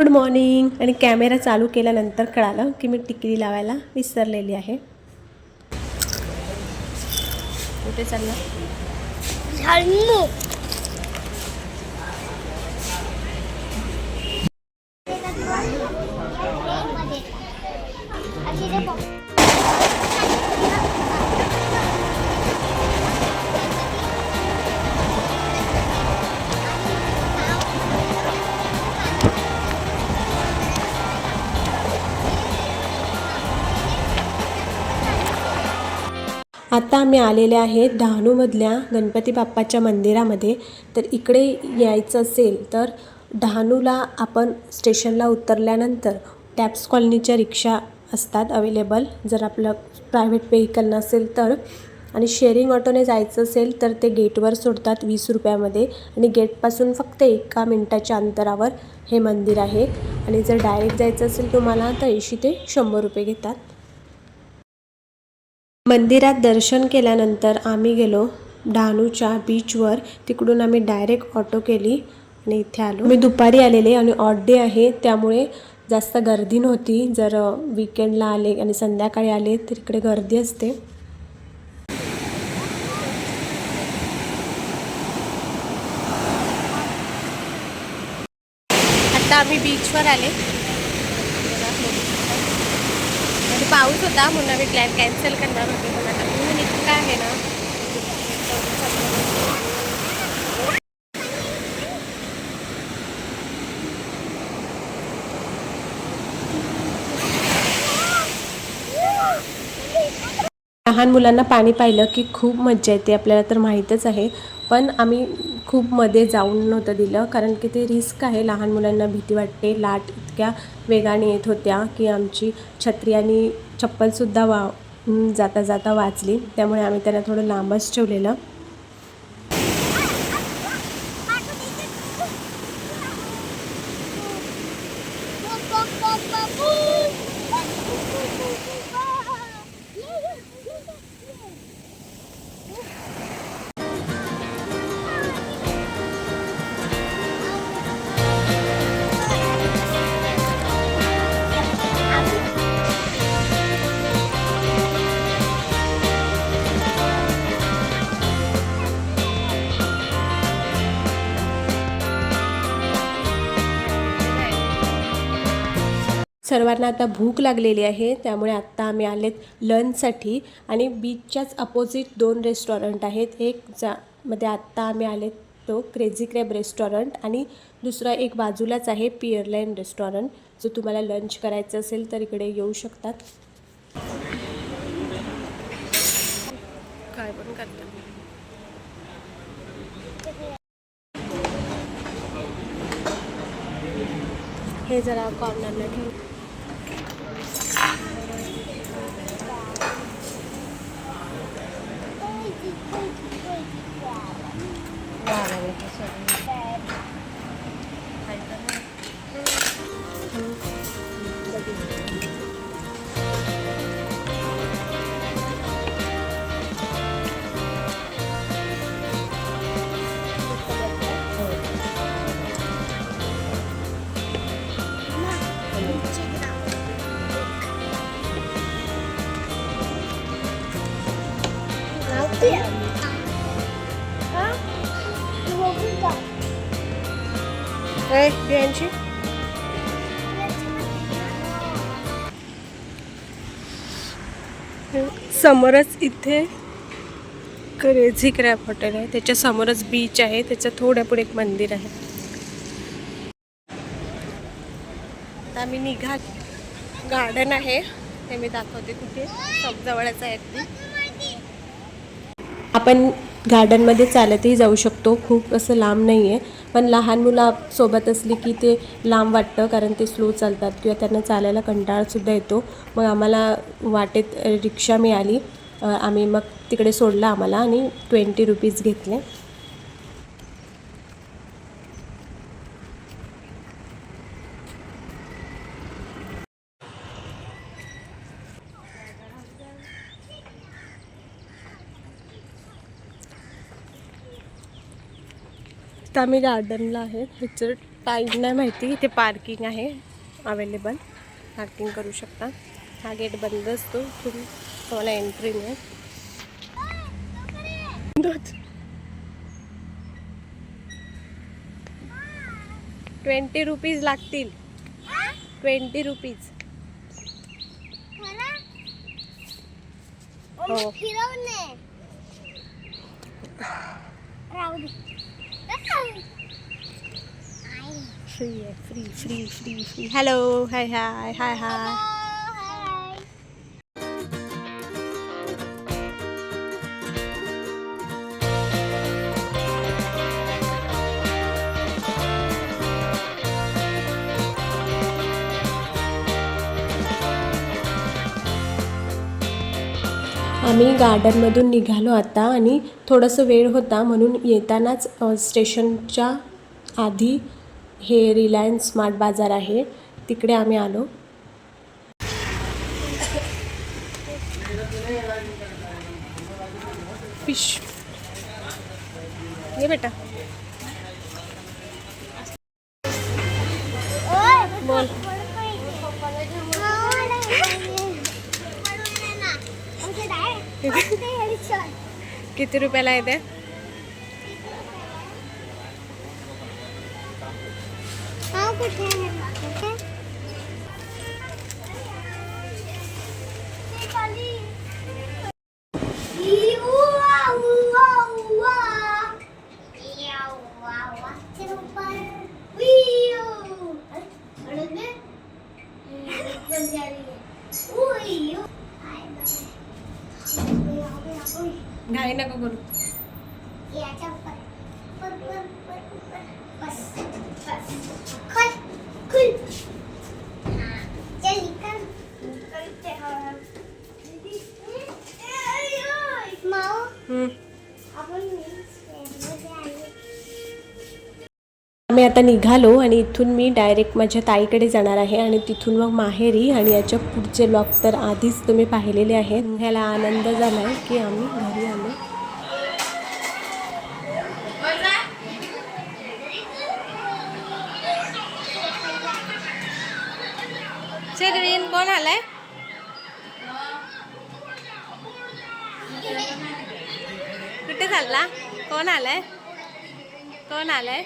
Good morning आणि camera चालू केल्यानंतर कळालं की मी टिकली लावायला विसरलेली आहे. कुठे चाललं? आता आम्ही आलेले आहेत डहाणूमधल्या गणपती बाप्पाच्या मंदिरामध्ये. तर इकडे यायचं असेल तर डहाणूला आपण स्टेशनला उतरल्यानंतर टॅप्स कॉलनीच्या रिक्षा असतात अवेलेबल. जर आपलं प्रायव्हेट व्हेकल नसेल तर. आणि शेअरिंग ऑटोने जायचं असेल तर ते गेटवर सोडतात वीस रुपयामध्ये. आणि गेटपासून फक्त एका मिनटाच्या अंतरावर हे मंदिर आहे. आणि जर डायरेक्ट जायचं असेल तुम्हाला तर ऐंशी ते शंभर रुपये घेतात. मंदिरात दर्शन केल्यानंतर आम्ही गेलो डहाणूच्या बीचवर तिकडून आम्ही डायरेक्ट ऑटो केली आणि इथे आलो. मी दुपारी आलेले आणि ऑट डे आहे. त्यामुळे जास्त गर्दी नव्हती. जर विकेंडला आले आणि संध्याकाळी आले तर इकडे गर्दी असते. आता आम्ही बीचवर आले आणि पाऊस होता म्हणून आम्ही प्लॅन कॅन्सल करणार होते. पण आता ऊन इतका आहे ना. लहान मुलांना पाणी पाहिलं की खूप मज्जा येते आपल्याला तर माहीतच आहे. पण आम्ही खूप मध्ये जाऊन नव्हतं दिलं. कारण की ते रिस्क आहे. लहान मुलांना भीती वाटते. लाट इतक्या वेगाने येत होत्या की आमची छत्री आणि चप्पलसुद्धा वा जाता जाता वाचली. त्यामुळे आम्ही त्यांना थोडं लांबच ठेवलेलं. सर्वांना आता भूक लागलेली आहे त्यामुळे आत्ता आम्ही आलेत लंचसाठी. आणि बीचच्याच अपोजिट दोन रेस्टॉरंट आहेत. एक जा मध्ये आत्ता आम्ही आलेत तो क्रेझी क्रॅब रेस्टॉरंट आणि दुसरा एक बाजूलाच आहे पिअरलाईन रेस्टॉरंट जो तुम्हाला लंच करायचं असेल तर इकडे येऊ शकतात. काय पण करतात हे जरा कॉर्नरला ठेवू. ว่าอะไรเลยค่ะสวยมาก बियांची समोरच इथे क्रेझी क्रॅप हॉटेल आहे. त्याच्या समोरच बीच आहे. त्याच्या थोड्या पुढे एक मंदिर आहे. आता आम्ही निघा गार्डन आहे. ते मी दाखवते कुठे. सब जवळच आहे आपण गार्डनमध्ये चालतही जाऊ शकतो. खूप असं लांब नाही आहे पण लहान मुलं सोबत असली की ते लांब वाटतं कारण ते स्लो चालतात किंवा त्यांना चालायला कंटाळासुद्धा येतो. मग आम्हाला वाटेत रिक्षा मिळाली. आम्ही मग तिकडे सोडलं आम्हाला आणि ट्वेंटी रुपीज घेतले. तर आम्ही गार्डनला आहे. ह्याचं टाईम नाही माहिती. इथे पार्किंग आहे. अवेलेबल पार्किंग करू शकता. हा गेट बंद असतो. तुम्ही तुम्हाला एंट्री मिळेल. ट्वेंटी रुपीज लागतील. ट्वेंटी रुपीज हो. free, free, free, free. Hello, hi, hi, hi, hi. आम्ही गार्डनमधून निघालो आता आणि थोडंसं वेळ होता म्हणून येतानाच स्टेशनच्या आधी हे रिलायन्स स्मार्ट बाजार आहे. तिकडे आम्ही आलो. फिश. ये बेटा. किती रुपयाला येते हा कुठे? घाई नको करू. याच्या आता निघालो आणि इथून मी डायरेक्ट माझ्या ताईकडे जाणार आहे आणि तिथून मग माहेरी आणि याच्या पुढचे ब्लॉग तर आधीच तुम्ही पाहिलेले आहेत. ह्याला आनंद झाला आहे की आम्ही घरी आलो. कोण आलाय? कुठे चालला? कोण आलाय? कोण आलाय?